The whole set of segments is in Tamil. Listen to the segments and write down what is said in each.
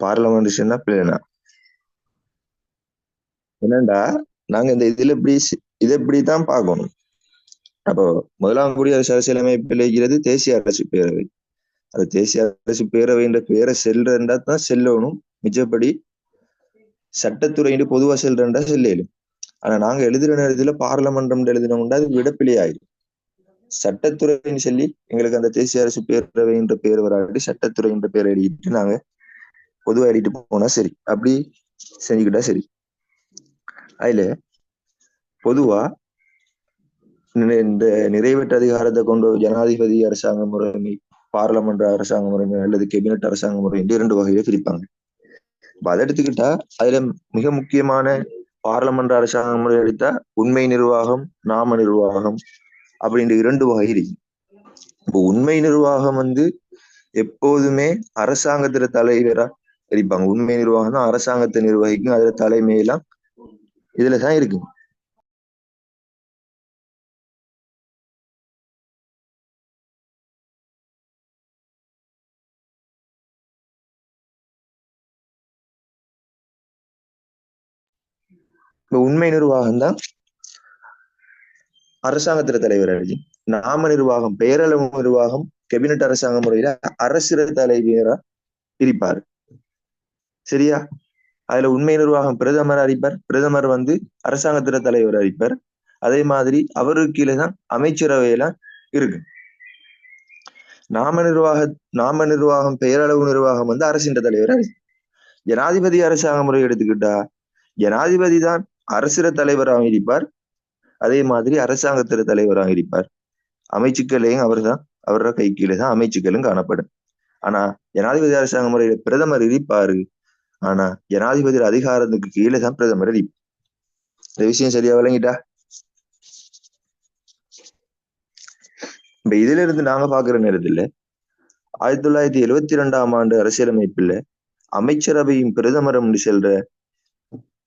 பார்லமெண்ட் பிளேனா என்னண்டா? நாங்க இந்த இதுல எப்படி இதை எப்படிதான் பார்க்கணும்? அப்போ முதலாம் குடியரசு அரசியலமைப்பில் இருக்கிறது தேசிய அரசு பேரவை. அது தேசிய அரசு பேரவைன்ற பேரை செல்றா தான் செல்லணும். மிச்சப்படி சட்டத்துறையின் பொதுவா செல்றா செல்லும் ஆனா நாங்க எழுதுற நேரத்துல பார்லமெண்டம் எழுதினோம்னா அது விடப்பிழை ஆயிடும் சட்டத்துறைன்னு சொல்லி எங்களுக்கு அந்த தேசிய அரசு பேரவைன்ற பேர் வராட்டி சட்டத்துறைன்ற பேர் எழுதிட்டு நாங்க பொதுவா எழுதிட்டு போனா சரி. அப்படி செஞ்சுக்கிட்டா சரி. அதுல பொதுவா இந்த நிறைவேற்ற அதிகாரத்தை கொண்டு ஜனாதிபதி அரசாங்க முறைமை பார்லமெண்ட் அரசாங்க முறைமை அல்லது கேபினட் அரசாங்க முறை என்று இரண்டு வகையில பிரிப்பாங்க. இப்ப அதை எடுத்துக்கிட்டா அதுல மிக முக்கியமான பார்லமெண்ட் அரசாங்க முறை எடுத்தா உண்மை நிர்வாகம் நாம நிர்வாகம் அப்படின்ற இரண்டு வகை இருக்கு. இப்போ உண்மை நிர்வாகம் வந்து எப்போதுமே அரசாங்கத்துல தலைவரா இருப்பாங்க உண்மை நிர்வாகம் தான் அரசாங்கத்தை நிர்வகிக்கும். அதுல தலைமையெல்லாம் இதுலதான் இருக்கு. இப்ப உண்மை நிர்வாகம் தான் அரசாங்கத்துல தலைவர் அழிஞ்சி நாம நிர்வாகம் பெயரளவு நிர்வாகம் கேபினட் அரசாங்க முறையில அரசு தலைவரா இருப்பாரு. சரியா? அதுல உண்மை நிர்வாகம் பிரதமர் அறிப்பார். பிரதமர் வந்து அரசாங்கத்துல தலைவர் அறிப்பார். அதே மாதிரி அவருக்கு கீழே தான் அமைச்சரவையெல்லாம் இருக்கு. நாம நிர்வாக நாம நிர்வாகம் பெயரளவு நிர்வாகம் வந்து அரசின் தலைவர் ஜனாதிபதி அரசாங்க முறை எடுத்துக்கிட்டா ஜனாதிபதி தான் அரசியல் தலைவராக இருப்பார். அதே மாதிரி அரசாங்கத்தில தலைவராக இருப்பார். அமைச்சுக்களையும் அவர் தான் அவரோட கை கீழே தான் அமைச்சுக்களும் காணப்படும். ஆனா ஜனாதிபதி அரசாங்க முறையில பிரதமர் இருப்பாரு. ஆனா ஜனாதிபதி அதிகாரத்துக்கு கீழே தான் பிரதமர் இருப்பார் இந்த விஷயம் சரியா விளங்கிட்டா? இப்ப இதுல இருந்து நாங்க பாக்குற நேரத்துல ஆயிரத்தி தொள்ளாயிரத்தி எழுவத்தி ரெண்டாம் ஆண்டு அரசியலமைப்புல அமைச்சரவையும் பிரதமரும் செல்ற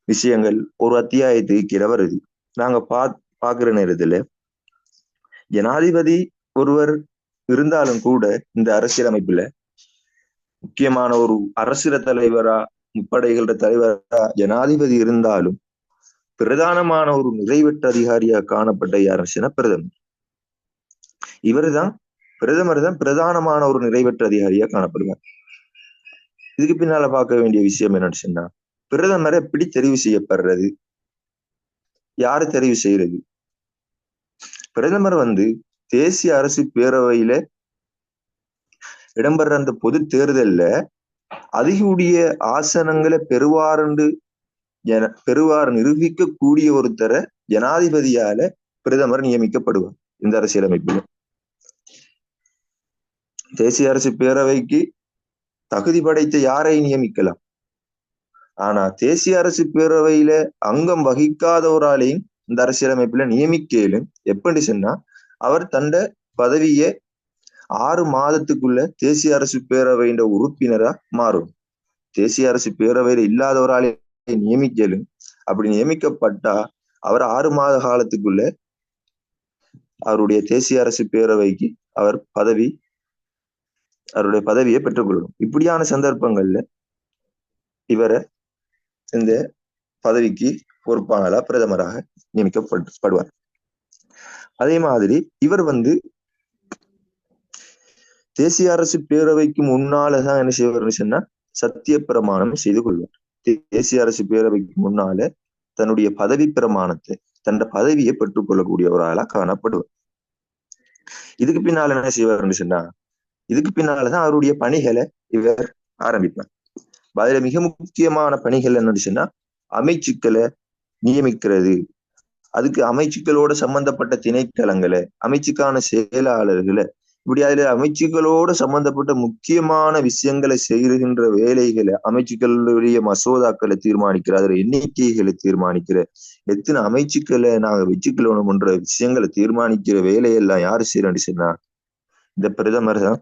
விஷயங்கள் ஒரு அத்தியாயத்துக்கு கீழே வருது. நாங்க பா பாக்குற நேரத்துல ஜனாதிபதி ஒருவர் இருந்தாலும் கூட இந்த அரசியலமைப்புல முக்கியமான ஒரு அரசியல் தலைவரா முப்படைகள தலைவரா ஜனாதிபதி இருந்தாலும் பிரதானமான ஒரு நிறைவேற்ற அதிகாரியா காணப்பட்ட யாருன்னா பிரதமர். இவர் தான் பிரதமர் தான் பிரதானமான ஒரு நிறைவேற்ற அதிகாரியா காணப்படுவார். இதுக்கு பின்னால பார்க்க வேண்டிய விஷயம் என்னன்னு சொன்னா பிரதமரை எப்படி தெரிவு செய்யப்படுறது? யாரு தெரிவு செய்யறது? பிரதமர் வந்து தேசிய அரசு பேரவையில இடம்பெற அந்த பொது தேர்தல்ல அதிகூடிய ஆசனங்களை பெறுவார் பெறுவார் நிரூபிக்க கூடிய ஒருத்தரை ஜனாதிபதியால பிரதமர் நியமிக்கப்படுவார் இந்த அரசியலமைப்புல. தேசிய அரசு பேரவைக்கு தகுதி படைத்த யாரை நியமிக்கலாம்? ஆனா தேசிய அரசு பேரவையில அங்கம் வகிக்காதவராலையும் இந்த அரசியலமைப்புல நியமிக்கலும் எப்படி சொன்னா அவர் தண்ட பதவியை ஆறு மாதத்துக்குள்ள தேசிய அரசு பேரவையின் உறுப்பினரா மாறும். தேசிய அரசு பேரவையில இல்லாதவராலே நியமிக்கலும் அப்படி நியமிக்கப்பட்டா அவர் ஆறு மாத காலத்துக்குள்ள அவருடைய தேசிய அரசு பேரவைக்கு அவர் பதவி அவருடைய பதவியை பெற்றுக்கொள்ளணும். இப்படியான சந்தர்ப்பங்கள்ல இவரை இந்த பதவிக்கு பொறுப்பாளராக பிரதமராக நியமிக்கப்படுவார் அதே மாதிரி இவர் வந்து தேசிய அரசு பேரவைக்கு முன்னாலதான் என்ன செய்வார்னு சொன்னா சத்திய பிரமாணம் செய்து கொள்வார். தேசிய அரசு பேரவைக்கு முன்னால தன்னுடைய பதவி பிரமாணத்தை தன் பதவியை பெற்றுக்கொள்ளக்கூடிய ஒரு ஆளா காணப்படுவார். இதுக்கு பின்னால என்ன செய்வார்னு சொன்னா இதுக்கு பின்னாலதான் அவருடைய பணிகளை இவர் ஆரம்பிப்பார். அதுல மிக முக்கியமான பணிகள் என்னன்னு சொன்னா அமைச்சுக்களை நியமிக்கிறது. அதுக்கு அமைச்சுக்களோட சம்பந்தப்பட்ட திணைக்களங்களை அமைச்சுக்கான செயலாளர்களை இப்படி அதுல அமைச்சுக்களோட சம்பந்தப்பட்ட முக்கியமான விஷயங்களை செய்கின்ற வேலைகளை அமைச்சுக்களுடைய மசோதாக்களை தீர்மானிக்கிற அதுல எண்ணிக்கைகளை தீர்மானிக்கிற எத்தனை அமைச்சுக்களை நாங்க வச்சுக்கலணும்ன்ற விஷயங்களை தீர்மானிக்கிற வேலையெல்லாம் யாரு செய்யறேன்னு சொன்னா இந்த பிரதமர் தான்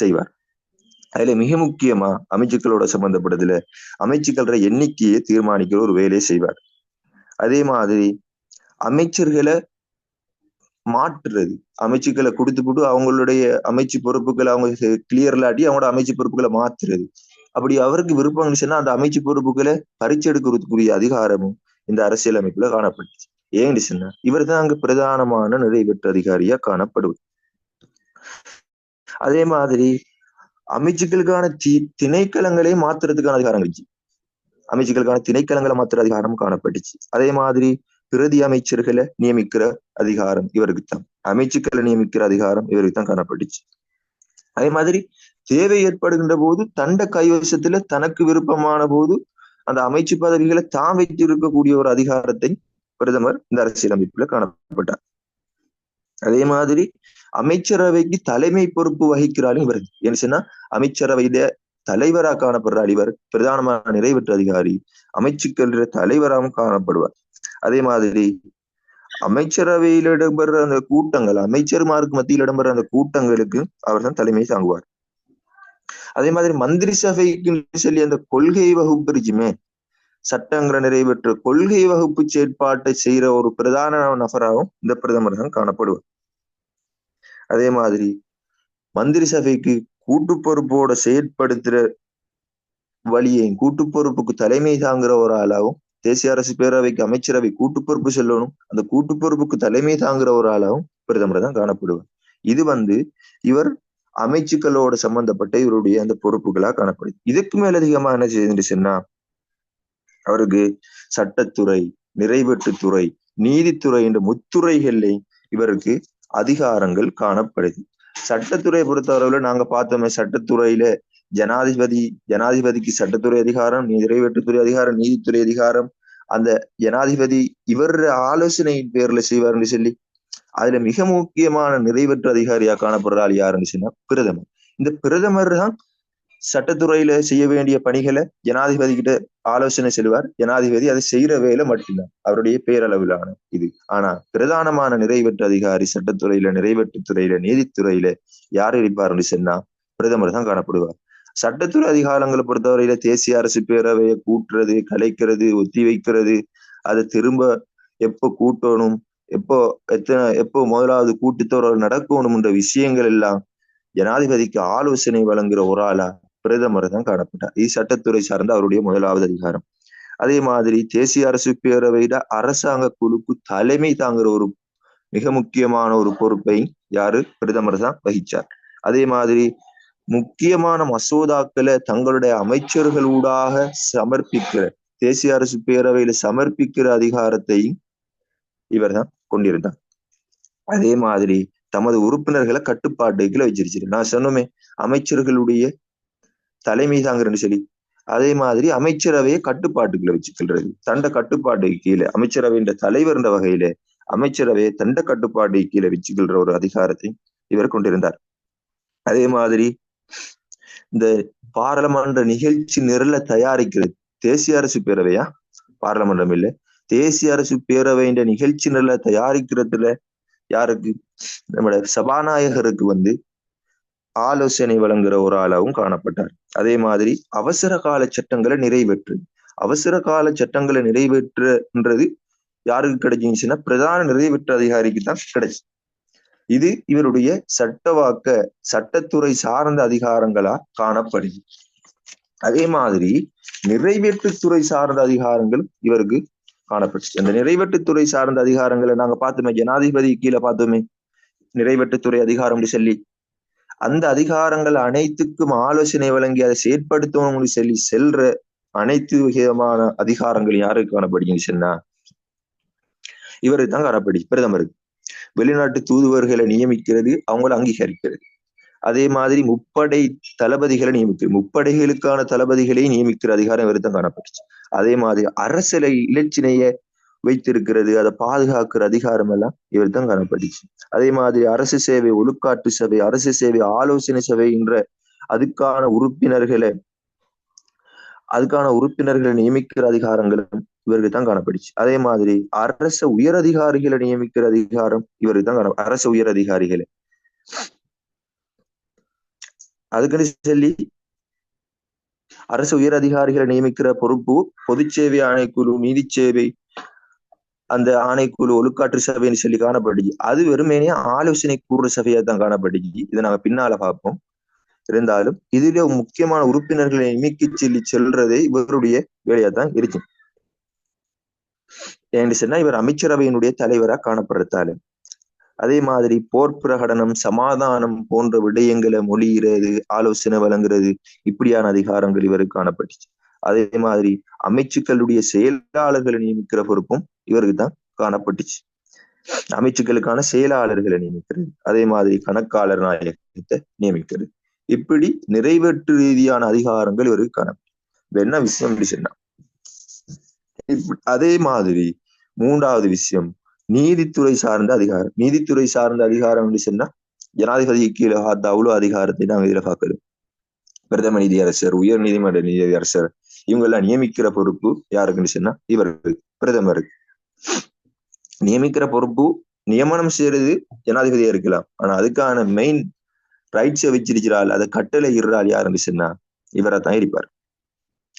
செய்வார். அதுல மிக முக்கியமா அமைச்சுக்களோட சம்பந்தப்பட்டதுல அமைச்சுக்கள எண்ணிக்கையை தீர்மானிக்கிற ஒரு வேலையை செய்வார். அதே மாதிரி அமைச்சர்களை மாற்றுறது. அமைச்சுக்களை கொடுத்து போட்டு அவங்களுடைய அமைச்சு பொறுப்புகளை அவங்க கிளியர் இல்லாட்டி அவங்களோட அமைச்சு பொறுப்புகளை மாத்துறது அப்படி அவருக்கு விருப்பம் இருந்துச்சுன்னா அந்த அமைச்சு பொறுப்புகளை பறிச்செடுக்கிறதுக்குரிய அதிகாரமும் இந்த அரசியலமைப்புல காணப்பட்டுச்சு. ஏன்னு சொன்னா இவர் தான் அங்க பிரதானமான நிறைவேற்று அதிகாரியா காணப்படுவது. அதே மாதிரி அமைச்சுக்களுக்கான தி திணைக்களங்களையும் மாத்துறதுக்கான அதிகாரம் இருந்துச்சு. அமைச்சுக்களுக்கான திணைக்களங்களை மாத்துற அதிகாரம் காணப்பட்டுச்சு. அதே மாதிரி பிரதி அமைச்சர்களை நியமிக்கிற அதிகாரம் இவருக்கு தான் அமைச்சுக்களை நியமிக்கிற அதிகாரம் இவருக்கு தான் காணப்பட்டுச்சு. அதே மாதிரி தேவை ஏற்படுகின்ற போது தண்ட கைவசத்துல தனக்கு விருப்பமான போது அந்த அமைச்சு பதவிகளை தான் வைத்திருக்கக்கூடிய ஒரு அதிகாரத்தை பிரதமர் இந்த அரசியலமைப்புல காணப்பட்டார். அதே மாதிரி அமைச்சரவைக்கு தலைமை பொறுப்பு வகிக்கிறாலும் இவர். என்ன சொன்னா அமைச்சரவையில தலைவராக காணப்படுற இவர். பிரதானமான நிறைவேற்று அதிகாரி. அமைச்சுக்கள் தலைவராகவும் காணப்படுவார். அதே மாதிரி அமைச்சரவையில் இடம்பெற அந்த கூட்டங்கள் அமைச்சர்மாருக்கு மத்தியில் இடம்பெற அந்த கூட்டங்களுக்கு அவர் தான் தலைமை தாங்குவார். அதே மாதிரி மந்திரி சபைக்கு சொல்லி அந்த கொள்கை வகுப்பு இருக்குமே சட்டங்களை நிறைவேற்ற கொள்கை வகுப்பு செயற்பாட்டை செய்யற ஒரு பிரதான நபராகவும் இந்த பிரதமர் தான் காணப்படுவார். அதே மாதிரி மந்திரி சபைக்கு கூட்டு பொறுப்போட செயற்படுத்துற வழியையும் கூட்டு பொறுப்புக்கு தலைமை தாங்குற ஒரு ஆளாகவும் தேசிய அரசு பேரவைக்கு அமைச்சரவை கூட்டு பொறுப்பு செல்லணும். அந்த கூட்டு பொறுப்புக்கு தலைமை தாங்குற ஒரு ஆளாகவும் பிரதமர் தான் காணப்படுவார். இது வந்து இவர் அமைச்சுக்களோட சம்பந்தப்பட்ட இவருடைய அந்த பொறுப்புகளா காணப்படுது. இதுக்கு மேலதிகமா என்ன செய்யுதுன்னு சொன்னா அவருக்கு சட்டத்துறை நிறைவேற்றுத்துறை நீதித்துறை என்ற முத்துறைகளில் இவருக்கு அதிகாரங்கள் காணப்படுது. சட்டத்துறையை பொறுத்தவரையில நாங்க பார்த்தோமே சட்டத்துறையில ஜனாதிபதி ஜனாதிபதிக்கு சட்டத்துறை அதிகாரம் நிறைவேற்றுத்துறை அதிகாரம் நீதித்துறை அதிகாரம். அந்த ஜனாதிபதி இவர் ஆலோசனையின் பேர்ல செய்வார்னு சொல்லி அதுல மிக முக்கியமான நிறைவேற்று அதிகாரியா காணப்படுறாள் யாருன்னு சொன்னா பிரதமர். இந்த பிரதமர் தான் சட்டத்துறையில செய்ய வேண்டிய பணிகளை ஜனாதிபதி கிட்ட ஆலோசனை செல்வார் ஜனாதிபதி அதை செய்யற வேலை மட்டும்தான். அவருடைய பேரளவிலான இது. ஆனா பிரதானமான நிறைவேற்று அதிகாரி சட்டத்துறையில நிறைவேற்றுத்துறையில நீதித்துறையில யார் இருப்பார்னு சொன்னா பிரதமர் தான் காணப்படுவார். சட்டத்துறை அதிகாரங்களை பொறுத்தவரையில தேசிய அரசு பேரவையை கூட்டுறது கலைக்கிறது ஒத்தி வைக்கிறது. அதை திரும்ப எப்போ கூட்டணும் எப்போ எத்தனை எப்போ முதலாவது கூட்டுத்தொடர் நடக்கணும்ன்ற விஷயங்கள் எல்லாம் ஜனாதிபதிக்கு ஆலோசனை வழங்குற ஒரு ஆளா பிரதமர் தான் காணப்பட்டார். இது சட்டத்துறை சார்ந்த அவருடைய முதலாவது அதிகாரம். அதே மாதிரி தேசிய அரசு பேரவையில அரசாங்க குழுக்கு தலைமை தாங்குற ஒரு மிக முக்கியமான ஒரு பொறுப்பை யாரு? பிரதமர் தான் வகிச்சார். அதே மாதிரி முக்கியமான மசோதாக்களை தங்களுடைய அமைச்சர்கள் ஊடாக சமர்ப்பிக்கிற தேசிய அரசு பேரவையில சமர்ப்பிக்கிற அதிகாரத்தையும் இவர் தான் கொண்டிருந்தார். அதே மாதிரி தமது உறுப்பினர்களை கட்டுப்பாட்டுகளை வச்சிருச்சு. நான் சொன்னோமே அமைச்சர்களுடைய தலைமை தாங்கிறேன்னு சொல்லி. அதே மாதிரி அமைச்சரவையை கட்டுப்பாட்டுக்குள்ள வச்சுக்கிறது. தண்ட கட்டுப்பாட்டு கீழே அமைச்சரவையின் தலைவர் வகையில அமைச்சரவையை தண்ட கட்டுப்பாட்டு கீழே வச்சுக்கின்ற ஒரு அதிகாரத்தை இவர் கொண்டிருந்தார். அதே மாதிரி இந்த பாராளுமன்ற நிகழ்ச்சி நிரல தயாரிக்கிறது. தேசிய அரசு பேரவையா? பாராளுமன்றம் இல்ல. தேசிய அரசு பேரவையின் நிகழ்ச்சி நிரல தயாரிக்கிறதுல யாருக்கு? நம்மளோட சபாநாயகருக்கு வந்து ஆலோசனை வழங்குற ஒரு ஆளாவும் காணப்பட்டார். அதே மாதிரி அவசர கால சட்டங்களை நிறைவேற்று. அவசர கால சட்டங்களை நிறைவேற்றுன்றது யாருக்கு கிடைச்சிச்சுன்னா பிரதான நிறைவேற்று அதிகாரிக்கு தான் கிடைச்சு இது இவருடைய சட்டவாக்க சட்டத்துறை சார்ந்த அதிகாரங்களா காணப்படுது அதே மாதிரி நிறைவேற்றுத்துறை சார்ந்த அதிகாரங்கள் இவருக்கு காணப்பட்டுச்சு. அந்த நிறைவேற்றுத்துறை சார்ந்த அதிகாரங்களை நாங்க பார்த்தோமே ஜனாதிபதி கீழே பார்த்தோமே நிறைவேற்றுத்துறை அதிகாரம் சொல்லி. அந்த அதிகாரங்கள் அனைத்துக்கும் ஆலோசனை வழங்கி அதை செயற்படுத்தணும் சொல்லி செல்ற அனைத்து விதமான அதிகாரங்கள் யாருக்கு காணப்படுதுன்னு சொன்னா இவருக்கு தான் காணப்படி பிரதமருக்கு. வெளிநாட்டு தூதுவர்களை நியமிக்கிறது அவங்களை அங்கீகரிக்கிறது. அதே மாதிரி முப்படை தளபதிகளை நியமிக்கிறது. முப்படைகளுக்கான தளபதிகளை நியமிக்கிற அதிகாரம் விருத்தம் காணப்பட்டுச்சு. அதே மாதிரி அரசியலை இலச்சினைய வைத்திருக்கிறது அதை பாதுகாக்கிற அதிகாரம் எல்லாம் இவர் தான் காணப்பட்டுச்சு. அதே மாதிரி அரசு சேவை ஒழுக்காட்டு சபை அரசு சேவை ஆலோசனை சபை என்ற அதுக்கான உறுப்பினர்களை அதுக்கான உறுப்பினர்களை நியமிக்கிற அதிகாரங்களும் இவருக்கு தான் காணப்படுச்சு அதே மாதிரி அரச உயரதிகாரிகளை நியமிக்கிற அதிகாரம் இவருக்கு தான் காண அரச உயரதிகாரிகளை. அதுக்குன்னு சொல்லி அரசு உயர் அதிகாரிகளை நியமிக்கிற பொறுப்பு பொது சேவை ஆணைக்குழு நீதி சேவை அந்த ஆணைக்குழு ஒழுக்காற்று சபைன்னு சொல்லி காணப்படுச்சு அது வெறுமேனே ஆலோசனை கூறு சபையா தான் காணப்படுச்சு இதை நாங்க பின்னால பார்ப்போம். இருந்தாலும் இதுல முக்கியமான உறுப்பினர்களை நியமிக்க சொல்லி செல்றதே இவருடைய வேலையா தான் இருக்கு. என்று சொன்னா இவர் அமைச்சரவையினுடைய தலைவரா காணப்படுறதால. அதே மாதிரி போர் பிரகடனம் சமாதானம் போன்ற விடயங்களை மொழிகிறது ஆலோசனை வழங்குறது இப்படியான அதிகாரங்கள் இவருக்கு காணப்பட்டுச்சு. அதே மாதிரி அமைச்சுக்களுடைய செயலாளர்களை நியமிக்கிற பொறுப்பும் இவருக்கு தான் காணப்பட்டுச்சு. அமைச்சுக்களுக்கான செயலாளர்களை நியமிக்கிறது. அதே மாதிரி கணக்காளர் நாயகத்தை நியமிக்கிறது. இப்படி நிறைவேற்று ரீதியான அதிகாரங்கள் இவருக்கு காணப்படும் என்ன விஷயம் சொன்னா அதே மாதிரி மூன்றாவது விஷயம். நீதித்துறை சார்ந்த அதிகாரம். நீதித்துறை சார்ந்த அதிகாரம் என்று சொன்னா ஜனாதிபதி கீழே பார்த்த அவ்வளவு அதிகாரத்தை நாங்க இதுல பார்க்கணும் பிரதம நீதியரசர் உயர் நீதிமன்ற நீதியரசர் இவங்க எல்லாம் நியமிக்கிற பொறுப்பு யாருக்குன்னு சொன்னா இவருக்கு பிரதமருக்கு நியமிக்கிற பொறுப்பு நியமனம் செய்யறது ஜனாதிபதியா இருக்கலாம். ஆனா அதுக்கான மெயின் ரைட்ஸை வச்சிருக்கிறாள் அதை கட்டளை இடுறாள் யாருன்னு சொன்னா இவரை தான் இருப்பார்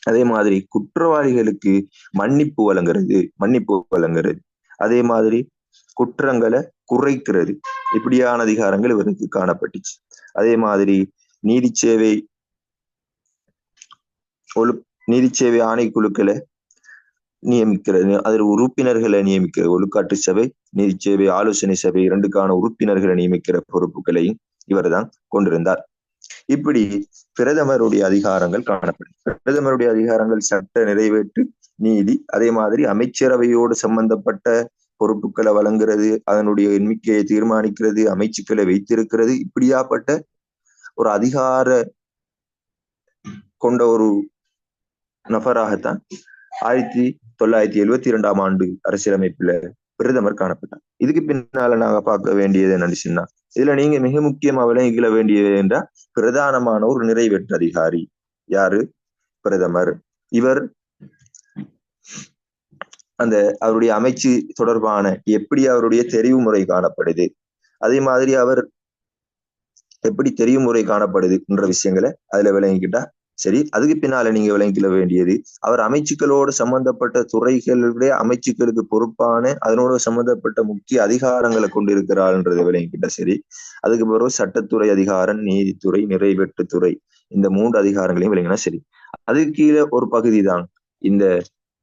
அதே மாதிரி குற்றவாளிகளுக்கு மன்னிப்பு வழங்குறது மன்னிப்பு வழங்குறது. அதே மாதிரி குற்றங்களை குறைக்கிறது. இப்படியான அதிகாரங்கள் இவருக்கு காணப்பட்டுச்சு. அதே மாதிரி நீதி சேவை ஒழு நீதி சேவை ஆணைக்குழுக்களை நியமிக்கிறது. அதில் உறுப்பினர்களை நியமிக்கிற ஒழுக்காட்டு சபை நீதி சேவை ஆலோசனை சபை இரண்டுக்கான உறுப்பினர்களை நியமிக்கிற பொறுப்புகளையும் இவர் தான் கொண்டிருந்தார். இப்படி பிரதமருடைய அதிகாரங்கள் காணப்படும். பிரதமருடைய அதிகாரங்கள் சட்ட நிறைவேற்று நீதி. அதே மாதிரி அமைச்சரவையோடு சம்பந்தப்பட்ட பொறுப்புகளை வழங்குறது அதனுடைய எண்ணிக்கையை தீர்மானிக்கிறது அமைச்சுக்களை வைத்திருக்கிறது இப்படியாப்பட்ட ஒரு அதிகார கொண்ட ஒரு நபராகத்தான் ஆயிரத்தி தொள்ளாயிரத்தி எழுவத்தி இரண்டாம் ஆண்டு அரசியலமைப்புல பிரதமர் காணப்பட்டார். இதுக்கு பின்னால நாங்க பார்க்க வேண்டியது என்னன்னு இதுல நீங்க மிக முக்கியமா விளங்கிக்கல வேண்டியது என்றால் பிரதானமான ஒரு நிறைவேற்று அதிகாரி. யாரு? பிரதமர். இவர் அந்த அவருடைய அமைச்சு தொடர்பான எப்படி அவருடைய தெரிவு முறை காணப்படுது அதே மாதிரி அவர் எப்படி தெரிவு முறை காணப்படுது என்ற விஷயங்களை அதுல விளங்கிக்கிட்டா சரி அதுக்கு பின்னால நீங்க விளங்கிக்கொள்ள வேண்டியது அவர் அமைச்சுக்களோடு சம்பந்தப்பட்ட துறைகளுடைய அமைச்சுக்களுக்கு பொறுப்பான அதனோட சம்பந்தப்பட்ட முக்கிய அதிகாரங்களை கொண்டிருக்கிறார்ன்றதை விளங்கிக்கிட்ட சரி அதுக்கு பிறகு சட்டத்துறை அதிகாரம் நீதித்துறை நிறைவேற்றுத்துறை இந்த மூன்று அதிகாரங்களையும் விளங்கினா சரி. அதுக்கு கீழே ஒரு பகுதி தான் இந்த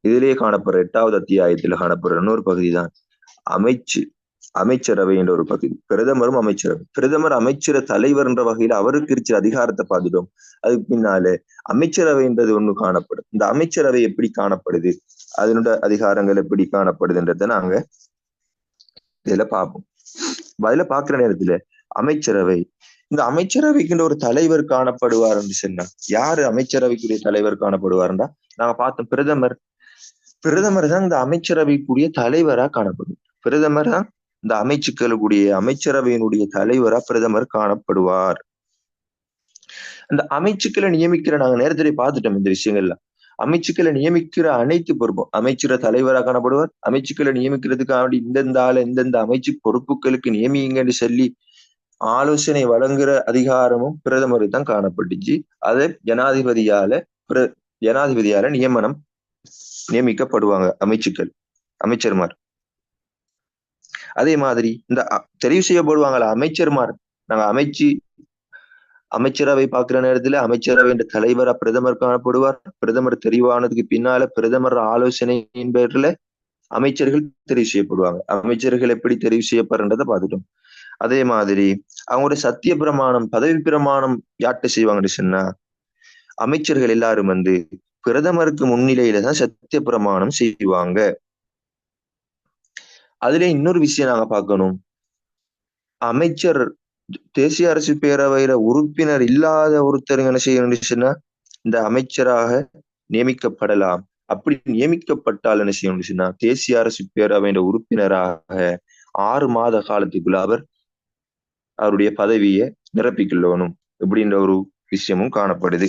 இதிலேயே காணப்படுற எட்டாவது அத்தியாயத்தில் காணப்படுற இன்னொரு பகுதி தான் அமைச்சு அமைச்சரவை என்ற ஒரு பகுதி. பிரதமரும் அமைச்சரவை. பிரதமர் அமைச்சர தலைவர் என்ற வகையில அவருக்கு இருக்கிற அதிகாரத்தை பார்த்துட்டோம் அதுக்கு பின்னாலே அமைச்சரவைன்றது ஒண்ணு காணப்படும். இந்த அமைச்சரவை எப்படி காணப்படுது? அதனோட அதிகாரங்கள் எப்படி காணப்படுதுன்றத நாங்க இதுல பார்ப்போம். அதுல பாக்குற நேரத்துல அமைச்சரவை இந்த அமைச்சரவைக்குன்ற ஒரு தலைவர் காணப்படுவார் என்று சொன்னா யாரு அமைச்சரவைக்குரிய தலைவர் காணப்படுவார்ன்றா நாங்க பார்த்தோம் பிரதமர். பிரதமர் தான் இந்த அமைச்சரவைக்குரிய தலைவரா காணப்படும். பிரதமர் தான் இந்த அமைச்சுக்களுடைய அமைச்சரவையினுடைய தலைவரா பிரதமர் காணப்படுவார். அந்த அமைச்சுக்களை நியமிக்கிற நாங்க நேரத்திலே பார்த்துட்டோம் இந்த விஷயங்கள்ல. அமைச்சுக்களை நியமிக்கிற அனைத்து பொறுப்பும் அமைச்சர தலைவராக காணப்படுவார் அமைச்சுக்களை நியமிக்கிறதுக்காக இந்தந்த ஆள இந்தந்த அமைச்சு பொறுப்புகளுக்கு நியமிங்கன்னு சொல்லி ஆலோசனை வழங்குற அதிகாரமும் பிரதமருக்கு தான் காணப்பட்டுச்சு. அதை ஜனாதிபதியால பிர ஜனாதிபதியால நியமனம் நியமிக்கப்படுவாங்க அமைச்சுக்கள் அமைச்சர்மார். அதே மாதிரி இந்த தெரிவு செய்யப்படுவாங்களா அமைச்சர்மார். நாங்க அமைச்சு அமைச்சரவை பார்க்கிற நேரத்துல அமைச்சரவை என்ற தலைவரா பிரதமர் காணப்படுவார். பிரதமர் தெரிவானதுக்கு பின்னால பிரதமர் ஆலோசனையின் பேர்ல அமைச்சர்கள் தெரிவு செய்யப்படுவாங்க. அமைச்சர்கள் எப்படி தெரிவு செய்யப்படுறதை பார்த்துட்டோம். அதே மாதிரி அவங்களுடைய சத்திய பிரமாணம் பதவி பிரமாணம் யார்கிட்ட செய்வாங்கன்னு சொன்னா அமைச்சர்கள் எல்லாரும் வந்து பிரதமருக்கு முன்னிலையில தான் சத்திய பிரமாணம் செய்வாங்க. அதுல இன்னொரு விஷயம் நாங்க பார்க்கணும். அமைச்சர் தேசிய அரசு பேரவையில உறுப்பினர் இல்லாத ஒருத்தர் என்ன செய்யணும்னுச்சுன்னா இந்த அமைச்சராக நியமிக்கப்படலாம். அப்படி நியமிக்கப்பட்டால் என்ன செய்யணும்னுச்சுன்னா தேசிய அரசு பேரவையின் உறுப்பினராக ஆறு மாத காலத்துக்குள்ள அவர் அவருடைய பதவியை நிரப்பிக்கொள்ளணும் இப்படின்ற ஒரு விஷயமும் காணப்படுது.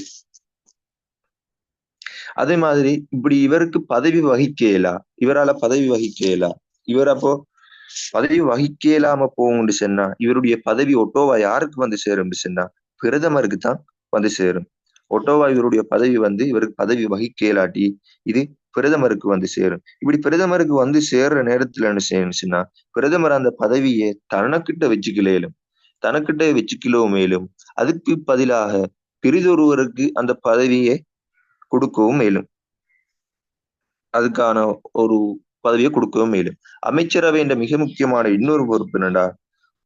அதே மாதிரி இப்படி இவருக்கு பதவி வகிக்கலா? இவரால பதவி வகிக்கலா? இவர் அப்போ பதவி வகிக்க இயலாம போகும்னு சொன்னா இவருடைய பதவி ஒட்டோவா யாருக்கு வந்து சேரும் சொன்னா பிரதமருக்கு தான் வந்து சேரும். ஒட்டோவா இவருடைய பதவி வந்து இவருக்கு பதவி வகிக்கலாட்டி இது பிரதமருக்கு வந்து சேரும். இப்படி பிரதமருக்கு வந்து சேர்ற நேரத்துல என்ன செய்யணும் சொன்னா பிரதமர் அந்த பதவியை தனக்கிட்ட வச்சுக்கலும் தனக்கிட்ட வச்சுக்கிலோ மேலும் அதுக்கு பதிலாக பிரிதொருவருக்கு அந்த பதவியை கொடுக்கவும் மேலும். அதுக்கான ஒரு பதவியை கொடுக்கவும் மேலும் அமைச்சரவை என்ற மிக முக்கியமான இன்னொரு பொறுப்பு என்னடா?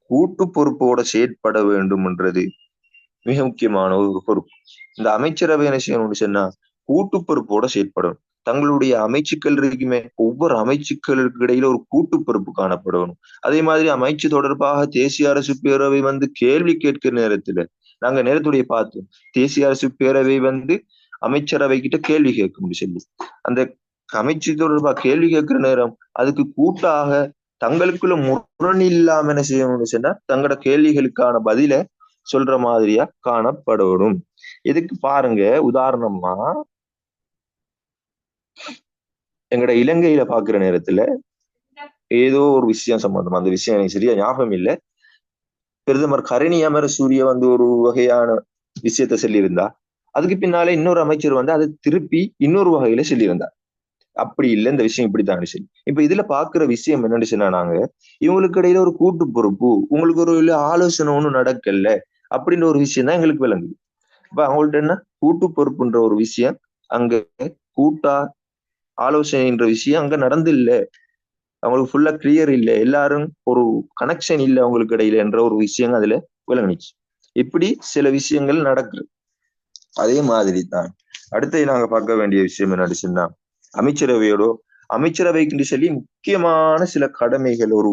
கூட்டு பொறுப்போட செயற்பட வேண்டும்ன்றது. மிக முக்கியமான ஒரு பொறுப்பு. இந்த அமைச்சரவை என்ன செய்யணும்னு சொன்னா கூட்டு பொறுப்போட செயற்படணும். தங்களுடைய அமைச்சுக்கள் இருக்குமே ஒவ்வொரு அமைச்சுக்களுக்கு இடையில ஒரு கூட்டு பொறுப்பு காணப்படணும். அதே மாதிரி அமைச்சு தொடர்பாக தேசிய அரசு பேரவை வந்து கேள்வி கேட்கிற நேரத்துல நாங்க நேரத்துடைய பார்த்தோம் தேசிய அரசு பேரவை வந்து அமைச்சரவை கிட்ட கேள்வி கேட்க முடியும் அந்த அமைச்சு தொடர்பா கேள்வி கேட்கிற நேரம் அதுக்கு கூட்டாக தங்களுக்குள்ள முரண் இல்லாம என்ன செய்யணும்னு சொன்னா தங்களோட கேள்விகளுக்கான பதில சொல்ற மாதிரியா காணப்படணும். இதுக்கு பாருங்க உதாரணமா எங்கட இலங்கையில பாக்குற நேரத்துல ஏதோ ஒரு விஷயம் சம்பந்தமா அந்த விஷயம் எனக்கு சரியா ஞாபகம் இல்லை. பிரதமர் கரணி அமர சூரிய வந்து ஒரு வகையான விஷயத்த சொல்லியிருந்தா அதுக்கு பின்னாலே இன்னொரு அமைச்சர் வந்து அதை திருப்பி இன்னொரு வகையில சொல்லியிருந்தார் அப்படி இல்லை இந்த விஷயம் இப்படி தான் சரி இப்ப இதுல பாக்குற விஷயம் என்னன்னு சொன்னா நாங்க இவங்களுக்கு இடையில ஒரு கூட்டு பொறுப்பு உங்களுக்கு ஒரு ஆலோசனை ஒண்ணும் நடக்கல அப்படின்ற ஒரு விஷயம் தான் எங்களுக்கு விளங்குது. இப்ப அவங்கள்ட்ட என்ன? கூட்டு பொறுப்புன்ற ஒரு விஷயம் அங்க கூட்டா ஆலோசனைன்ற விஷயம் அங்க நடந்து இல்லை. அவங்களுக்கு ஃபுல்லா கிளியர் இல்ல. எல்லாரும் ஒரு கனெக்ஷன் இல்ல அவங்களுக்கு இடையில என்ற ஒரு விஷயம் அதுல விளங்குச்சு. இப்படி சில விஷயங்கள் நடக்குது. அதே மாதிரி தான் அடுத்து நாங்க பார்க்க வேண்டிய விஷயம் என்னன்னு சொன்னா அமைச்சரவையோட அமைச்சரவைக்கு சொல்லி முக்கியமான சில கடமைகள் ஒரு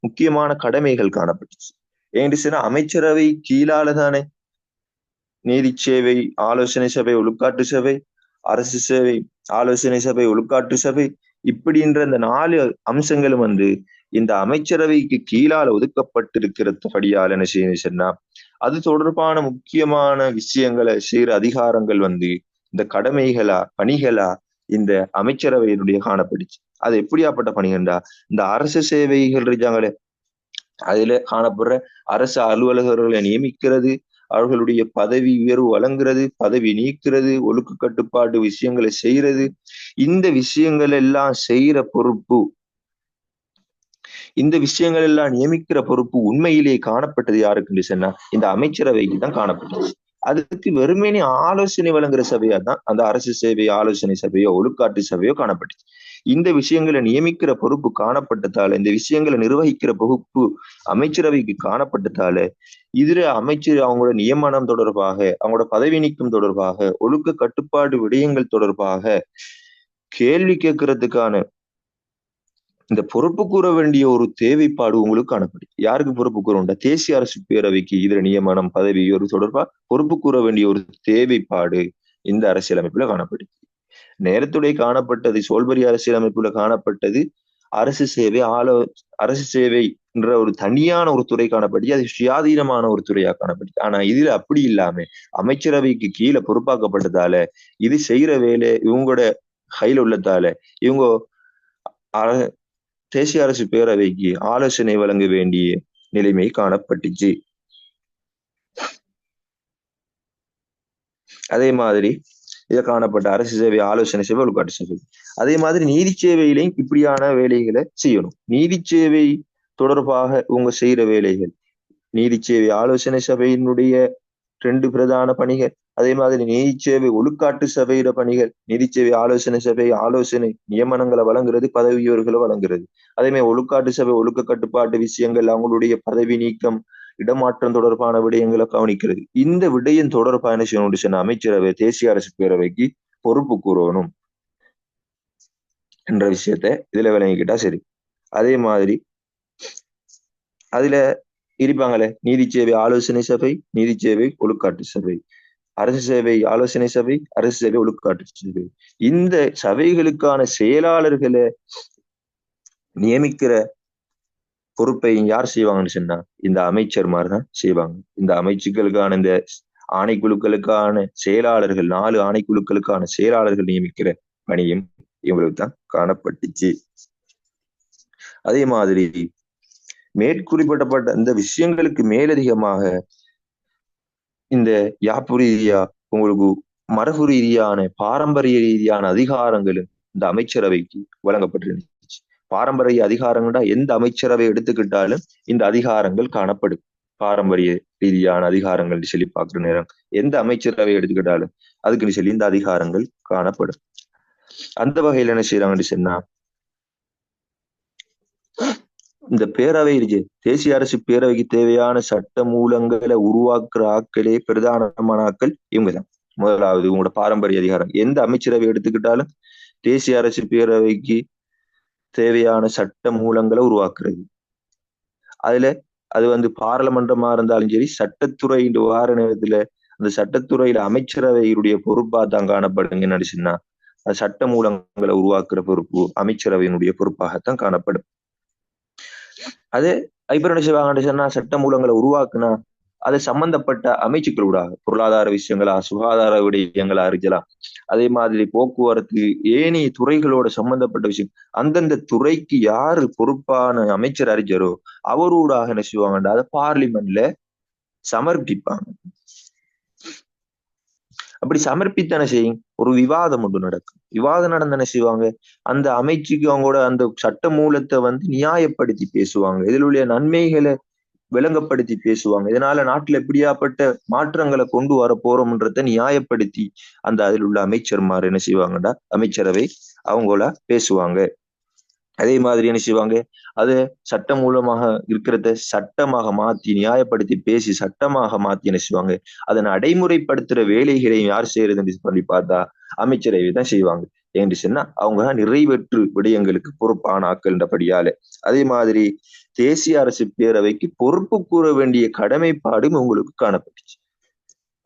முக்கியமான கடமைகள் காணப்பட்டுச்சு. ஏன்னு சொன்னா அமைச்சரவை கீழால தானே. நீதி சேவை ஆலோசனை சபை ஒழுக்காட்டு சபை அரசு சேவை ஆலோசனை சபை ஒழுக்காட்டு சபை இப்படின்ற இந்த நாலு அம்சங்களும் வந்து இந்த அமைச்சரவைக்கு கீழால ஒதுக்கப்பட்டிருக்கிறபடியால் என்ன செய்யணும் சொன்னா அது தொடர்பான முக்கியமான விஷயங்களை செய்யற அதிகாரங்கள் வந்து இந்த கடமைகளா பணிகளா இந்த அமைச்சரவையினுடைய காணப்பட்டுச்சு. அது எப்படியாப்பட்ட பணிகண்டா? இந்த அரசு சேவைகள் இருக்காங்களே அதுல காணப்படுற அரசு அலுவலகர்களை நியமிக்கிறது அவர்களுடைய பதவி உயர்வு வழங்குறது பதவி நீக்கிறது ஒழுக்க கட்டுப்பாட்டு விஷயங்களை செய்யறது இந்த விஷயங்கள் எல்லாம் செய்யற பொறுப்பு இந்த விஷயங்கள் எல்லாம் நியமிக்கிற பொறுப்பு உண்மையிலேயே காணப்பட்டது யாருக்குன்னு சொன்னா இந்த அமைச்சரவைக்கு தான் காணப்பட்டது அதுக்கு வெறுமனே ஆலோசனை வழங்குற சபையா தான் அந்த அரசு சேவை ஆலோசனை சபையோ ஒழுக்காட்டு சபையோ காணப்பட்டுச்சு இந்த விஷயங்களை நியமிக்கிற பொறுப்பு காணப்பட்டதால இந்த விஷயங்களை நிர்வகிக்கிற பொறுப்பு அமைச்சரவைக்கு காணப்பட்டதால இதுல அமைச்சர் அவங்களோட நியமனம் தொடர்பாக அவங்களோட பதவி நீக்கம் தொடர்பாக ஒழுக்க கட்டுப்பாடு விடயங்கள் தொடர்பாக கேள்வி கேட்கறதுக்கான இந்த பொறுப்பு கூற வேண்டிய ஒரு தேவைப்பாடு உங்களுக்கு காணப்படும். யாருக்கு பொறுப்பு கூறண்டா தேசிய அரசு பேரவைக்கு இதர நியமனம் பதவி ஒரு தொடர்பா பொறுப்பு கூற வேண்டிய ஒரு தேவைப்பாடு இந்த அரசியலமைப்புல காணப்படுது. நேரத்துடைய காணப்பட்டது சோல்பரி அரசியலமைப்புல காணப்பட்டது அரசு சேவை ஆலோ அரசு சேவை என்ற ஒரு தனியான ஒரு துறை காணப்படி அது சுயாதீனமான ஒரு துறையா காணப்படுது. ஆனா இதுல அப்படி இல்லாம அமைச்சரவைக்கு கீழே பொறுப்பாக்கப்பட்டதால இது செய்யற வேலை இவங்களோட கையில உள்ளதால இவங்க தேசிய அரசு பேரவைக்கு ஆலோசனை வழங்க வேண்டிய நிலைமை காணப்பட்டுச்சு. அதே மாதிரி இதை காணப்பட்ட அரசு சேவை ஆலோசனை சேவை உள்காட்டு சேவை. அதே மாதிரி நீதி சேவையிலையும் இப்படியான வேலைகளை செய்யணும். நீதி சேவை தொடர்பாக உங்க செய்யற வேலைகள். நீதி சேவை ஆலோசனை சபையினுடைய ரெண்டு பிரதான பணிகள். அதே மாதிரி நீதி சேவை ஒழுக்காட்டு சபையிட பணிகள் நீதி சேவை ஆலோசனை சபை ஆலோசனை நியமனங்களை வழங்குறது பதவி உயர்வுகளை வழங்குறது. அதே மாதிரி ஒழுக்காட்டு சபை ஒழுக்க கட்டுப்பாட்டு விஷயங்கள் அவங்களுடைய பதவி நீக்கம் இடமாற்றம் தொடர்பான விடயங்களை கவனிக்கிறது. இந்த விடயம் தொடர்பான என்ன செய்யணும் சொன்ன அமைச்சரவை தேசிய அரசு பேரவைக்கு பொறுப்பு கூறணும் என்ற விஷயத்த இதுல விளங்கிக்கிட்டா சரி. அதே மாதிரி அதுல இருப்பாங்களே? நீதி சேவை ஆலோசனை சபை நீதி சேவை ஒழுக்காட்டு சபை. அரசு சேவை ஆலோசனை சபை அரசு சேவை ஒழுக்காட்டு சபை. இந்த சபைகளுக்கான செயலாளர்களை நியமிக்கிற பொறுப்பை யார் செய்வாங்கன்னு சொன்னா இந்த அமைச்சர் மாதிரிதான் செய்வாங்க. இந்த அமைச்சுக்களுக்கான இந்த ஆணைக்குழுக்களுக்கான செயலாளர்கள் நாலு ஆணைக்குழுக்களுக்கான செயலாளர்கள் நியமிக்கிற பணியும் இவங்களுக்கு தான் காணப்பட்டுச்சு. அதே மாதிரி மேற்குறிப்பிடப்பட்ட இந்த விஷயங்களுக்கு மேலதிகமாக இந்த யாப்பு ரீதியா உங்களுக்கு மரபு ரீதியான பாரம்பரிய ரீதியான அதிகாரங்களும் இந்த அமைச்சரவைக்கு வழங்கப்பட்டிருந்துச்சு. பாரம்பரிய அதிகாரங்கள்டா எந்த அமைச்சரவை எடுத்துக்கிட்டாலும் இந்த அதிகாரங்கள் காணப்படும். பாரம்பரிய ரீதியான அதிகாரங்கள் சொல்லி பார்க்குற நேரம். எந்த அமைச்சரவை எடுத்துக்கிட்டாலும் அதுக்குன்னு சொல்லி இந்த அதிகாரங்கள் காணப்படும். அந்த வகையில என்ன செய்யறாங்கன்னு சொன்னா இந்த பேரவை இருக்கு தேசிய அரசு பேரவைக்கு தேவையான சட்ட மூலங்களை உருவாக்குற ஆக்களே பிரதானமான ஆக்கள் இவங்கதான். முதலாவது உங்களோட பாரம்பரிய அதிகாரம். எந்த அமைச்சரவை எடுத்துக்கிட்டாலும் தேசிய அரசு பேரவைக்கு தேவையான சட்ட மூலங்களை உருவாக்குறது. அதுல அது வந்து பாராளுமன்றமா இருந்தாலும் சரி சட்டத்துறை வார நேரத்துல அந்த சட்டத்துறையில அமைச்சரவையுடைய பொறுப்பா தான் காணப்படுங்க நடிச்சுன்னா அது சட்ட மூலங்களை உருவாக்குற பொறுப்பு அமைச்சரவையினுடைய பொறுப்பாகத்தான் காணப்படும். அது ஐபர் என்ன சட்ட மூலங்களை உருவாக்குனா அது சம்பந்தப்பட்ட அமைச்சுக்களூடாக பொருளாதார விஷயங்களா சுகாதார விடயங்களா இருக்கலாம். அதே மாதிரி போக்குவரத்து ஏனைய துறைகளோட சம்பந்தப்பட்ட விஷயம் அந்தந்த துறைக்கு யாரு பொறுப்பான அமைச்சர் அறிஞரோ அவரூடாக என்ன செய்வாங்கடா அதை பார்லிமெண்ட்ல சமர்ப்பிப்பாங்க. அப்படி சமர்ப்பித்தன செய்யும். ஒரு விவாதம் ஒன்று நடக்கும். விவாதம் நடந்தன செய்வாங்க? அந்த அமைச்சுக்கு அவங்களோட அந்த சட்ட மூலத்தை வந்து நியாயப்படுத்தி பேசுவாங்க. இதில் உள்ள நன்மைகளை விளங்கப்படுத்தி பேசுவாங்க. இதனால நாட்டுல எப்படியாப்பட்ட மாற்றங்களை கொண்டு வர போறோம்ன்றத நியாயப்படுத்தி அந்த அதில் உள்ள அமைச்சர்மார் என்ன செய்வாங்கடா அமைச்சரவை அவங்கள பேசுவாங்க. அதே மாதிரி என்ன செய்வாங்க? அது சட்டம் மூலமாக இருக்கிறத சட்டமாக மாத்தி நியாயப்படுத்தி பேசி சட்டமாக மாத்தி என்ன செய்வாங்க? அதை நடைமுறைப்படுத்துற வேலைகளையும் யார் செய்யறதுன்னு சொல்லி பார்த்தா அமைச்சரவை தான் செய்வாங்க. என்று சொன்னா அவங்க தான் நிறைவேற்று விடயங்களுக்கு பொறுப்பான ஆக்கள்ன்றபடியால அதே மாதிரி தேசிய அரசு பேரவைக்கு பொறுப்பு கூற வேண்டிய கடமைப்பாடும் உங்களுக்கு காணப்பட்டுச்சு.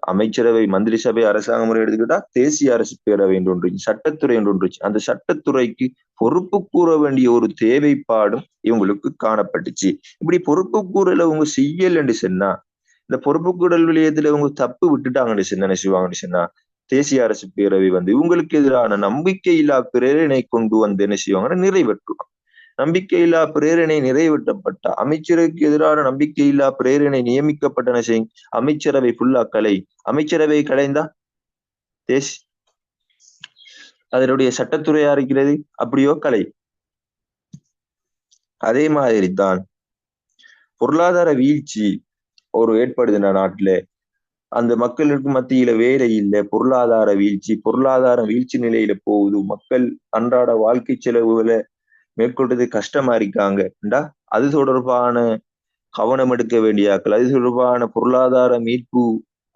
அமைச்சரவை மந்திரி சபை அரசாங்க முறை எடுத்துக்கிட்டா தேசிய அரசு பேரவை என்று ஒன்று சட்டத்துறை என்று ஒன்று அந்த சட்டத்துறைக்கு பொறுப்பு கூற வேண்டிய ஒரு தேவைப்பாடும் இவங்களுக்கு காணப்பட்டுச்சு. இப்படி பொறுப்பு கூறல அவங்க செய்யலன்னு சொன்னா இந்த பொறுப்பு கூறல் விளையத்துல இவங்க தப்பு விட்டுட்டாங்கன்னு சொன்ன நினைச்சுவாங்கன்னு சொன்னா தேசிய அரசு பேரவை வந்து இவங்களுக்கு எதிரான நம்பிக்கையில்லா பிரேரணை கொண்டு வந்து என்ன செய்வாங்கன்னா நிறைவேற்றுவாங்க. நம்பிக்கையில்லா பிரேரணை நிறைவேற்றப்பட்ட அமைச்சருக்கு எதிரான நம்பிக்கையில்லா பிரேரணை நியமிக்கப்பட்டன செய் அமைச்சரவை ஃபுல்லா கலை. அமைச்சரவை கலைந்தா? தேஷ் அதனுடைய சட்டத்துறையா இருக்கிறது? அப்படியோ கலை. அதே மாதிரி தான் பொருளாதார வீழ்ச்சி ஒரு ஏற்படுதுன நாட்டுல. அந்த மக்களுக்கு மத்தியில வேலை இல்லை பொருளாதார வீழ்ச்சி பொருளாதார வீழ்ச்சி நிலையில போகுது. மக்கள் அன்றாட வாழ்க்கை செலவுகளை மேற்கொள்றது கஷ்டமா இருக்காங்கண்டா அது தொடர்பான கவனம் எடுக்க வேண்டிய ஆக்கள் அது தொடர்பான பொருளாதார மீட்பு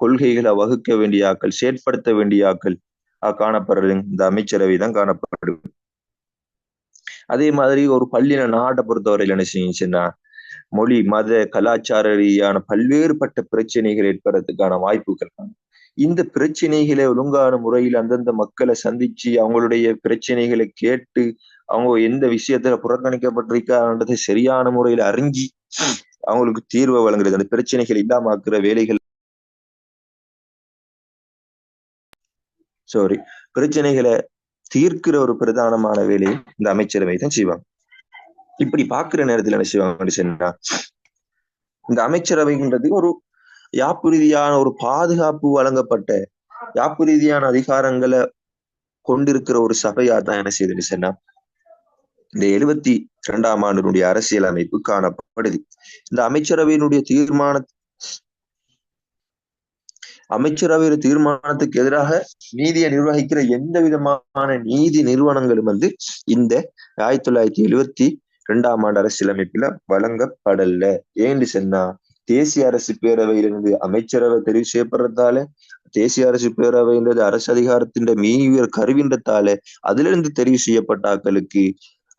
கொள்கைகளை வகுக்க வேண்டிய ஆக்கள் செயற்படுத்த வேண்டிய ஆக்கள் காணப்படுறது. இந்த அமைச்சரவை தான் காணப்படுது அதே மாதிரி ஒரு பள்ளின நாட்டை பொறுத்தவரையில் என்ன செய்யுச்சுன்னா மொழி மத கலாச்சார ரீதியான பல்வேறுபட்ட பிரச்சனைகள் ஏற்படுறதுக்கான வாய்ப்புகள் இந்த பிரச்சனைகளை ஒழுங்கான முறையில் அந்தந்த மக்களை சந்திச்சு அவங்களுடைய பிரச்சனைகளை கேட்டு அவங்க எந்த விஷயத்துல புறக்கணிக்கப்பட்டிருக்கான்றதை சரியான முறையில அறிஞ்சி அவங்களுக்கு தீர்வை வழங்குறது. அந்த பிரச்சனைகள் இல்லாமக்கிற வேலைகள். சாரி பிரச்சனைகளை தீர்க்கிற ஒரு பிரதானமான வேலையை இந்த அமைச்சரவை தான் செய்வாங்க. இப்படி பாக்குற நேரத்துல என்ன செய்வாங்க சொன்னா இந்த அமைச்சரவைன்றது ஒரு யாப்பு ரீதியான ஒரு பாதுகாப்பு வழங்கப்பட்ட யாப்பு ரீதியான அதிகாரங்களை கொண்டிருக்கிற ஒரு சபையா தான் என்ன செய்யுதுன்னு சொன்னா இந்த எழுபத்தி இரண்டாம் ஆண்டினுடைய அரசியல் அமைப்பு காணப்படுது. இந்த அமைச்சரவையினுடைய தீர்மான அமைச்சரவை தீர்மானத்துக்கு எதிராக நீதியை நிர்வகிக்கிற எந்த விதமான நீதி நிறுவனங்களும் வந்து இந்த ஆயிரத்தி தொள்ளாயிரத்தி எழுவத்தி இரண்டாம் ஆண்டு அரசியலமைப்புல வழங்கப்படல. ஏன்னு சொன்னா தேசிய அரசு பேரவையிலிருந்து அமைச்சரவை தெரிவு செய்யப்படுறதால தேசிய அரசு பேரவைன்றது அரசு அதிகாரத்தின் மீவியர் கருவின்றதால அதுல இருந்து தெரிவு செய்யப்பட்ட ஆக்களுக்கு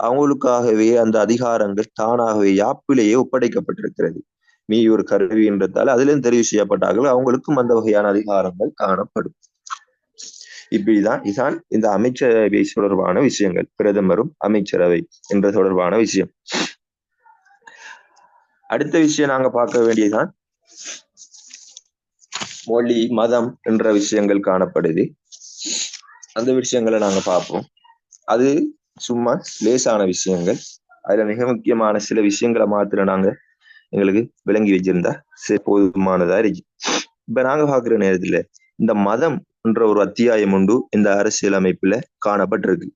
அவங்களுக்காகவே அந்த அதிகாரங்கள் தானாகவே யாப்பிலேயே ஒப்படைக்கப்பட்டிருக்கிறது. மீ ஒரு கருவி என்றதால் அதிலும் தெரிவு செய்யப்பட்டார்கள். அவங்களுக்கும் அந்த வகையான அதிகாரங்கள் காணப்படும். இப்படிதான் இதான் இந்த அமைச்சரவை தொடர்பான விஷயங்கள் பிரதமரும் அமைச்சரவை என்ற தொடர்பான விஷயம். அடுத்த விஷயம் நாங்க பார்க்க வேண்டியதுதான் மொழி மதம் என்ற விஷயங்கள் காணப்படுது. அந்த விஷயங்களை நாங்க பார்ப்போம். அது சும்மா லேசான விஷயங்கள். அதுல மிக முக்கியமான சில விஷயங்களை மாத்திர நாங்க எங்களுக்கு விளங்கி வச்சிருந்தா சரி போதுமானதா இருக்கு. இப்ப நாங்க பாக்குற நேரத்துல இந்த மதம் என்ற ஒரு அத்தியாயம் உண்டு இந்த அரசியல் அமைப்புல காணப்பட்டிருக்கு.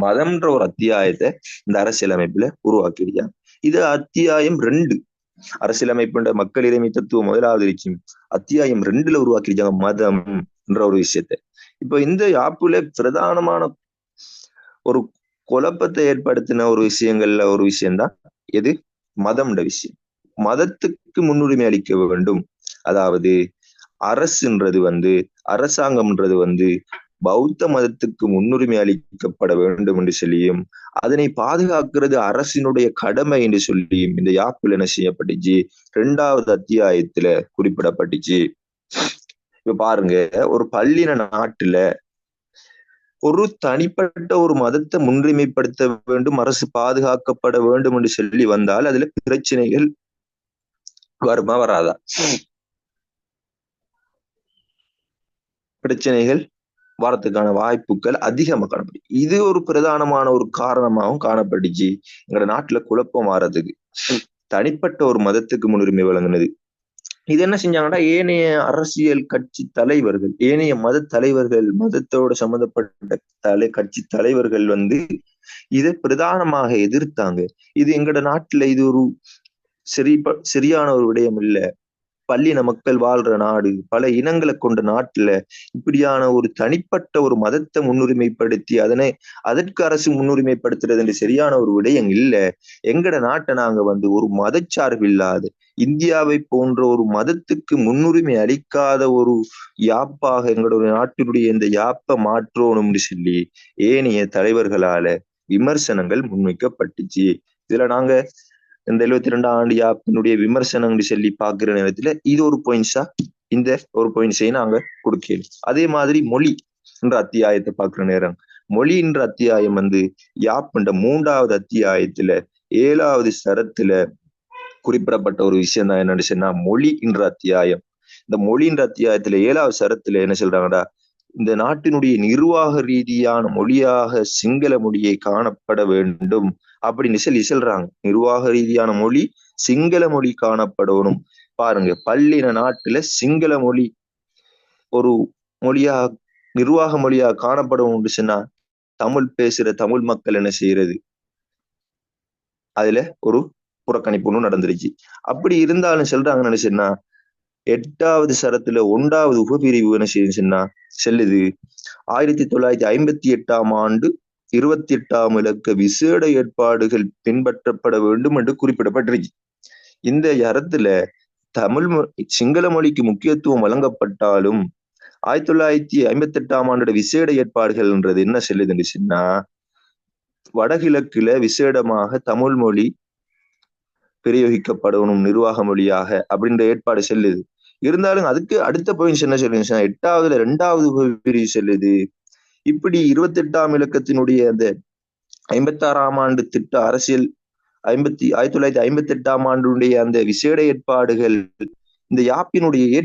மதம்ன்ற ஒரு அத்தியாயத்தை இந்த அரசியலமைப்புல உருவாக்கிடுச்சா இது அத்தியாயம் ரெண்டு. அரசியலமைப்புன்ற மக்கள் இறைமை தத்துவம் முதலாவது இருக்கும் அத்தியாயம் ரெண்டுல உருவாக்கிடுச்சாங்க மதம் என்ற ஒரு விஷயத்த. இப்ப இந்த யாப்புல பிரதானமான ஒரு குழப்பத்தை ஏற்படுத்தின ஒரு விஷயங்கள்ல ஒரு விஷயம்தான் எது? மதம்ன்ற விஷயம். மதத்துக்கு முன்னுரிமை அளிக்க வேண்டும். அதாவது அரசுன்றது வந்து அரசாங்கம்ன்றது வந்து பௌத்த மதத்துக்கு முன்னுரிமை அளிக்கப்பட வேண்டும் என்று சொல்லியும் அதனை பாதுகாக்கிறது அரசினுடைய கடமை என்று சொல்லியும் இந்த யாப்பில் என்ன செய்யப்பட்டுச்சு? இரண்டாவது அத்தியாயத்துல குறிப்பிடப்பட்டுச்சு. இப்ப பாருங்க ஒரு பள்ளின நாட்டுல ஒரு தனிப்பட்ட ஒரு மதத்தை முன்னுரிமைப்படுத்த வேண்டும் அரசு பாதுகாக்கப்பட வேண்டும் என்று சொல்லி வந்தால் அதுல பிரச்சனைகள் வருமா வராதா? பிரச்சனைகள் வரத்துக்கான வாய்ப்புகள் அதிகமா காணப்படும் இது ஒரு பிரதானமான ஒரு காரணமாகவும் காணப்பட்டுச்சு எங்களோட நாட்டுல குழப்பம் மாறதுக்கு தனிப்பட்ட ஒரு மதத்துக்கு முன்னுரிமை வழங்கினது இது என்ன செஞ்சாங்கன்னா ஏனைய அரசியல் கட்சி தலைவர்கள் ஏனைய மத தலைவர்கள் மதத்தோட சம்பந்தப்பட்ட தலை கட்சி தலைவர்கள் வந்து இதை பிரதானமாக எதிர்த்தாங்க. இது எங்கட நாட்டுல இது ஒரு சரி சரியான ஒரு விடயம் இல்ல. பள்ளின மக்கள் வாழ்ற நாடு பல இனங்களை கொண்ட நாட்டுல இப்படியான ஒரு தனிப்பட்ட ஒரு மதத்தை முன்னுரிமைப்படுத்தி அதனை அதற்கு அரசு முன்னுரிமைப்படுத்துறது என்று சரியான ஒரு விடயம் இல்ல. எங்கட நாட்டை நாங்க வந்து ஒரு மதச்சார்பு இல்லாத இந்தியாவை போன்ற ஒரு மதத்துக்கு முன்னுரிமை அளிக்காத ஒரு யாப்பாக எங்களுடைய நாட்டினுடைய இந்த யாப்பை மாற்றணும்னு சொல்லி ஏனைய தலைவர்களால விமர்சனங்கள் முன்வைக்கப்பட்டுச்சு. இதுல நாங்க இந்த எழுபத்தி ரெண்டாம் ஆண்டு யாப்பினுடைய விமர்சனங்கள் சொல்லி பாக்குற நேரத்துல இது ஒரு பாயிண்ட்ஸா இந்த ஒரு பாயிண்ட்ஸையும் நாங்க கொடுக்கணும் அதே மாதிரி மொழி என்ற அத்தியாயத்தை பாக்குற நேரம். மொழி என்ற அத்தியாயம் வந்து யாப்புன்ற மூன்றாவது அத்தியாயத்துல ஏழாவது சரத்துல குறிப்பிடப்பட்ட ஒரு விஷயம் தான் என்னன்னு சொன்னா மொழி என்ற அத்தியாயம். இந்த மொழின்ற அத்தியாயத்துல ஏழாவது சரத்துல என்ன சொல்றாங்கடா இந்த நாட்டினுடைய நிர்வாக ரீதியான மொழியாக சிங்கள மொழியை காணப்பட வேண்டும் அப்படின்னு சொல்லி சொல்றாங்க நிர்வாக ரீதியான மொழி சிங்கள மொழி காணப்படணும். பாருங்க பள்ளின நாட்டுல சிங்கள மொழி ஒரு மொழியா நிர்வாக மொழியா காணப்படும் சொன்னா தமிழ் பேசுற தமிழ் மக்கள் என்ன செய்யறது? அதுல ஒரு புறக்கணிப்பு நடந்துருச்சு. அப்படி இருந்தாலும் சொல்றாங்கன்னு சொன்னா எட்டாவது சரத்துல ஒன்றாவது உபபிரிவு என்ன செய்யுச்சுன்னா செல்லுது. ஆயிரத்தி தொள்ளாயிரத்தி ஐம்பத்தி எட்டாம் ஆண்டு இருபத்தி எட்டாம் இலக்க விசேட ஏற்பாடுகள் பின்பற்றப்பட வேண்டும் என்று குறிப்பிடப்பட்டிருக்கு. இந்த இடத்துல தமிழ் சிங்கள மொழிக்கு முக்கியத்துவம் வழங்கப்பட்டாலும் ஆயிரத்தி தொள்ளாயிரத்தி ஐம்பத்தி எட்டாம் ஆண்டோட விசேட ஏற்பாடுகள்ன்றது என்ன செல்லுதுன்னு சொன்னா வடகிழக்குல விசேடமாக தமிழ் மொழி பிரயோகிக்கப்படணும் நிர்வாக மொழியாக அப்படின்ற ஏற்பாடு செல்லுது. இருந்தாலும் அதுக்கு அடுத்த பாயிண்ட்ஸ் என்ன சொல்லுச்சுன்னா எட்டாவதுல ரெண்டாவது பிரிவு செல்லுது. இப்படி இருபத்தி எட்டாம் இலக்கத்தினுடைய அந்த ஐம்பத்தாறாம் ஆண்டு திட்ட அரசியல் ஐம்பத்தி ஆயிரத்தி தொள்ளாயிரத்தி ஐம்பத்தி எட்டாம் ஆண்டுடைய அந்த விசேட ஏற்பாடுகள் இந்த யாப்பினுடைய